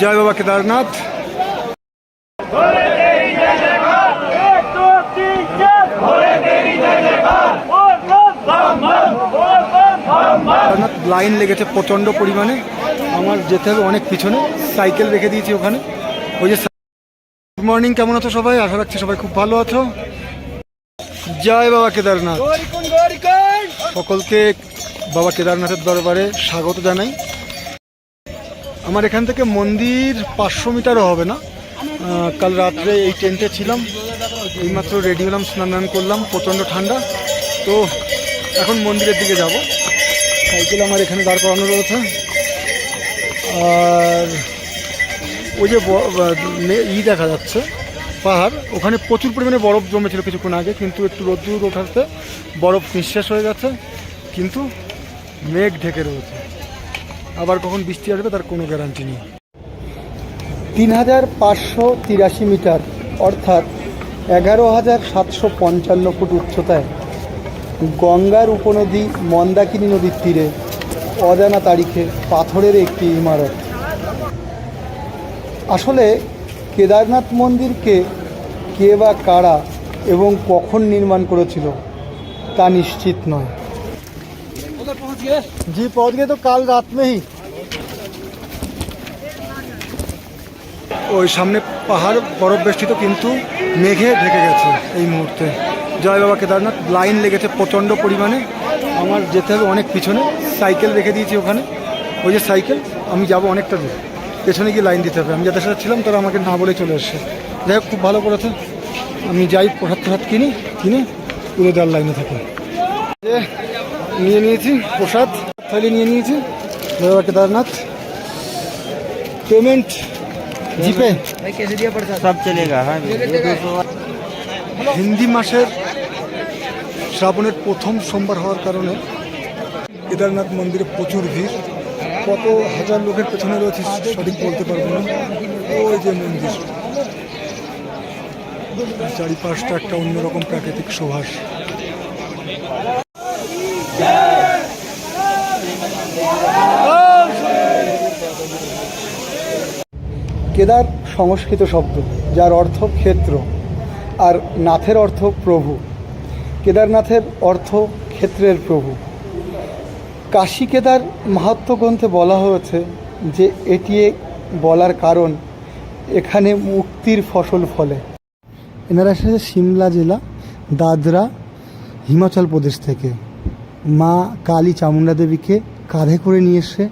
জয় বাবা কেদারনাথ। লাইন লেগেছে প্রচণ্ড পরিমাণে। আমার যেতে হবে অনেক পিছনে। সাইকেল রেখে দিয়েছি ওখানে। ওই যে গুড মর্নিং কেমন আছো সবাই? আশা রাখছি সবাই খুব ভালো আছো। জয় বাবা কেদারনাথ। সকলকে বাবা কেদারনাথের দরবারে স্বাগত জানাই। আমার এখান থেকে মন্দির পাঁচশো মিটারও হবে না। কাল রাত্রে এই টেন্টে ছিলাম। এইমাত্র রেডি হলাম স্নান করলাম, প্রচণ্ড ঠান্ডা। তো এখন মন্দিরের দিকে যাব। সাইকেল আমার এখানে দাঁড় করানো রয়েছে। আর ওই যে ই দেখা যাচ্ছে, পাহাড়। ওখানে প্রচুর পরিমাণে বরফ জমেছিল কিছুক্ষণ আগে, কিন্তু একটু রোদ্দুর ওঠাতে বরফ নিঃশ্বাস হয়ে গেছে, কিন্তু মেঘ ঢেকে রয়েছে। আবার কখন বৃষ্টি আসবে তার কোনো গ্যারান্টি নেই। তিন হাজার পাঁচশো তিরাশি মিটার, অর্থাৎ এগারো হাজার সাতশো পঞ্চান্ন ফুট উচ্চতায়। গঙ্গার উপনদী মন্দাকিনী নদীর তীরে, অজানা তারিখে পাথরের একটি ইমারত। আসলে কেদারনাথ মন্দিরকে কে বা কারা এবং কখন নির্মাণ করেছিল তা নিশ্চিত নয়। জি পৌঁছ গিয়ে তো কাল রাত মেহি ওই সামনে পাহাড় বরফ বেষ্টিত কিন্তু মেঘে ঢেকে গেছে এই মুহূর্তে। জয় বাবা কেদারনাথ লাইন লেগেছে প্রচণ্ড পরিমাণে। আমার যেতে হবে অনেক পিছনে সাইকেল রেখে দিয়েছি ওখানে। ওই যে সাইকেল আমি যাব অনেকটা দূর। পেছনে গিয়ে লাইন দিতে হবে। আমি যাদের সাথে ছিলাম তারা আমাকে না বলে চলে এসছে যাই হোক খুব ভালো করেছে। আমি যাই প্রসাদ প্রসাদ কিনি কিনে পুরো দেওয়ার লাইনে থাকি। নিয়ে নিয়েছি প্রসাদ থালি নিয়ে নিয়েছি বাবা কেদারনাথ। পেমেন্ট জিপে সব চলেগা হ্যাঁ হিন্দি মাসের শ্রাবণের প্রথম সোমবার হওয়ার কারণে কেদারনাথ মন্দিরে প্রচুর ভিড়। কত হাজার লোকের পেছনে রয়েছে সঠিক বলতে পারব না। ওই যে মন্দির। চারিপাশটা একটা অন্যরকম প্রাকৃতিক সুভাষ। কেদার সংস্কৃত শব্দ, যার অর্থ ক্ষেত্র, আর নাথের অর্থ প্রভু। কেদারনাথের অর্থ ক্ষেত্রের প্রভু। কাশী কেদার মাহাত্ম গ্রন্থে বলা হয়েছে যে এটি বলার কারণ, এখানে মুক্তির ফসল ফলে। এনারা এসেছে সিমলা জেলা, দাদরা, হিমাচল প্রদেশ থেকে। মা কালী চামুন্ডা দেবীকে কাঁধে করে নিয়ে এসে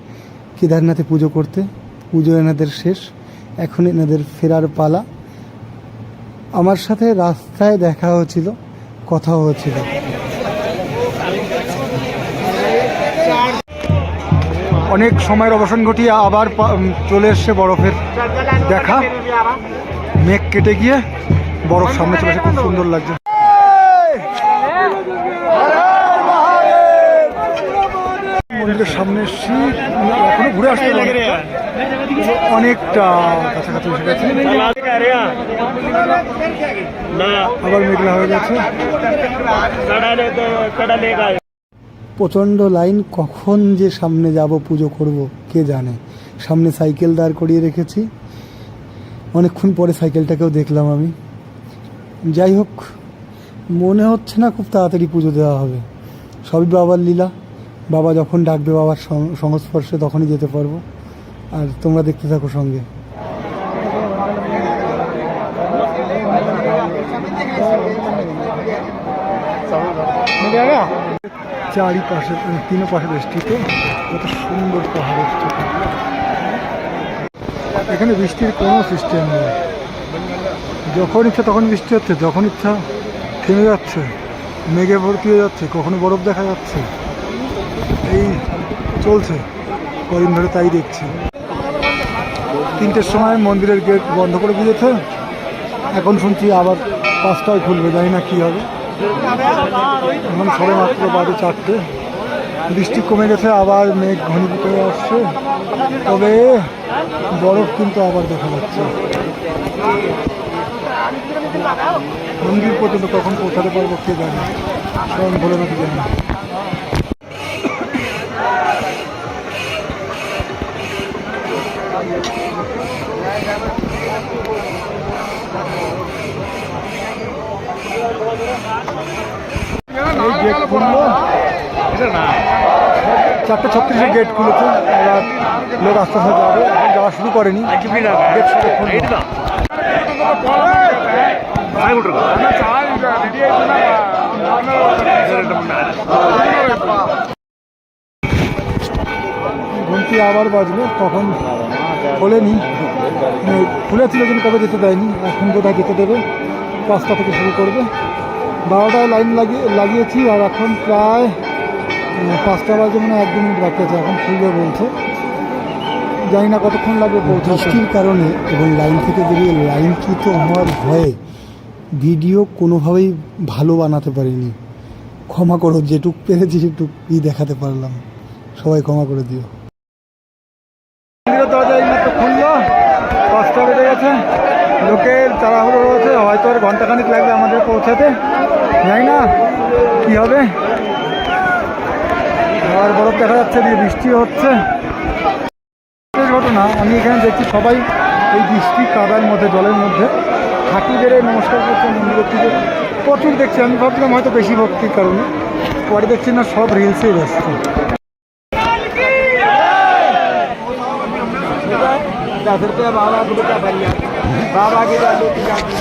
কেদারনাথে পুজো করতে। পুজো এনাদের শেষ। এখন এনাদের ফেরার পালা। আমার সাথে রাস্তায় দেখা হয়েছিল কথা হয়েছিল অনেক সময়ের অবসান ঘটিয়ে আবার চলে এসছে বরফের দেখা। মেঘ কেটে গিয়ে বরফ সামনে চলে খুব সুন্দর লাগছে। মন্দিরের সামনে শিব এখনও ঘুরে আসতে অনেকটা। কাছাকাছি এসে গেছে। আবার মেঘলা হয়ে গেছে। প্রচণ্ড লাইন কখন যে সামনে যাব পুজো করব কে জানে? সামনে সাইকেল দাঁড় করিয়ে রেখেছি। অনেকক্ষণ পরে সাইকেলটাকেও দেখলাম আমি। যাই হোক মনে হচ্ছে না খুব তাড়াতাড়ি পুজো দেওয়া হবে। সবই বাবার লীলা। বাবা যখন ডাকবে বাবার সংস্পর্শে তখনই যেতে পারব। আর তোমরা দেখতে থাকো সঙ্গে। চারিপাশে তিন পাশে বেষ্টিত। কত সুন্দর পাহাড়ের চোখে। এখানে বৃষ্টির কোনো সিস্টেম নেই। যখন ইচ্ছা তখন বৃষ্টি হচ্ছে, যখন ইচ্ছা থেমে যাচ্ছে। মেঘে ভর্তি হয়ে যাচ্ছে, কখনো বরফ দেখা যাচ্ছে। এই চলছে। কদিন ধরে তাই দেখছি। তিনটের সময় মন্দিরের গেট বন্ধ করে দিয়েছে। এখন শুনছি আবার পাঁচটায় খুলবে, জানি না কী হবে। এখন সবে মাত্র বাজে চারটে। বৃষ্টি কমে গেছে, আবার মেঘ ঘনীভূত হয়ে আসছে। তবে বরফ কিন্তু আবার দেখা যাচ্ছে। মন্দির পর্যন্ত কখন পৌঁছাতে পারব কে জানে? স্বয়ং ভোলেনাথ জানে। গেট খুললো চারটে ছত্রিশে গেট খুলেছে। এবার লোক আস্তে আস্তে যাবে। এখন যাওয়া শুরু করেনি। গেট সবে খুললো ঘন্টি আবার বাজলো তখন খোলেনি মানে খুলেছিল কিন্তু কবে যেতে দেয়নি এখন বোধহয় যেতে দেবে, পাঁচটা থেকে শুরু করবে। বারোটায় লাইন লাগিয়ে, লাগিয়েছি, আর এখন প্রায় পাঁচটা বাজে মানে এক দু মিনিট বাকি আছে, এখন খুলবে বলছে। জানি না কতক্ষণ লাগবে বৃষ্টির কারণে এবং লাইন থেকে বেরিয়ে লাইনচ্যুত হওয়ার ভয়ে ভিডিও কোনোভাবেই ভালো বানাতে পারিনি। ক্ষমা করো, যেটুক পেরেছি সেটুক সেটুকুই দেখাতে পারলাম। সবাই ক্ষমা করে দিও। এইমাত্র খুললো। পাঁচটা বেজে গেছে। লোকের তাড়াহুড়ো রয়েছে। হয়তো আর ঘন্টাখানিক লাগবে আমাদের পৌঁছাতে। জানি না কী হবে। আর বরফ দেখা যাচ্ছে, দিয়ে বৃষ্টি হচ্ছে। ঘটনা, আমি এখানে দেখছি সবাই এই বৃষ্টি কাদার মধ্যে, জলের মধ্যে। হাঁটি বেড়ে নমস্কার করছে, মন্দিরের থেকে প্রচুর দেখছি। আমি ভাবছিলাম হয়তো বেশি ভক্তির কারণে। পরে দেখছি না, সব রিলসেই ব্যস্ত। दस रुपया बाबा को रुपया भरिया बाबा की जादू की जादू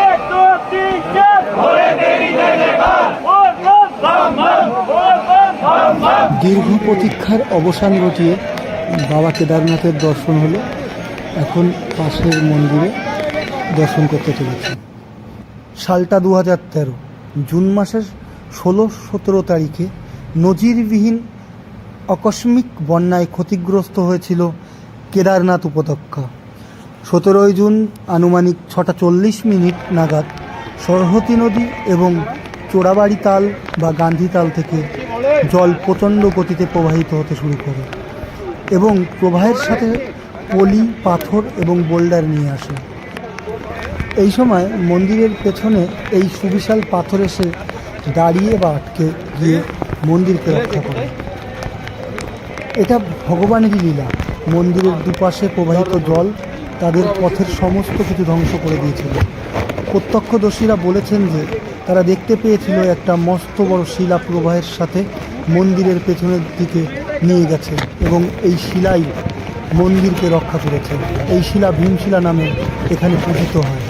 एक दो तीन चार भोले तेरी जय जयकार बोल बम बम बम बोल बम बम बम দীর্ঘ প্রতীক্ষার অবসান ঘটিয়ে বাবা কেদারনাথের দর্শন হলো এখন পাশের মন্দিরে দর্শন করতে চলেছি সালটা দু হাজার তেরো জুন মাসের ষোলো সতেরো তারিখে নজিরবিহীন আকস্মিক বন্যায় ক্ষতিগ্রস্ত হয়েছিল কেদারনাথ উপত্যকা। সতেরোই জুন আনুমানিক ছটা চল্লিশ মিনিট নাগাদ সরহতী নদী এবং চোরাবাড়ি তাল বা গান্ধী তাল থেকে জল প্রচণ্ড গতিতে প্রবাহিত হতে শুরু করে এবং প্রবাহের সাথে পলি, পাথর এবং বোল্ডার নিয়ে আসে। এই সময় মন্দিরের পেছনে এই সুবিশাল পাথর এসে দাঁড়িয়ে বা আটকে গিয়ে মন্দিরকে রক্ষা করে। এটা ভগবানেরই লীলা। মন্দিরের দুপাশে প্রবাহিত জল তাদের পথের সমস্ত কিছু ধ্বংস করে দিয়েছিল। প্রত্যক্ষদর্শীরা বলেছেন যে তারা দেখতে পেয়েছিল একটা মস্ত বড় শিলা প্রবাহের সাথে মন্দিরের পেছনের দিকে নিয়ে গেছে এবং এই শিলাই মন্দিরকে রক্ষা করেছে। এই শিলা ভীমশিলা নামে এখানে পূজিত হয়।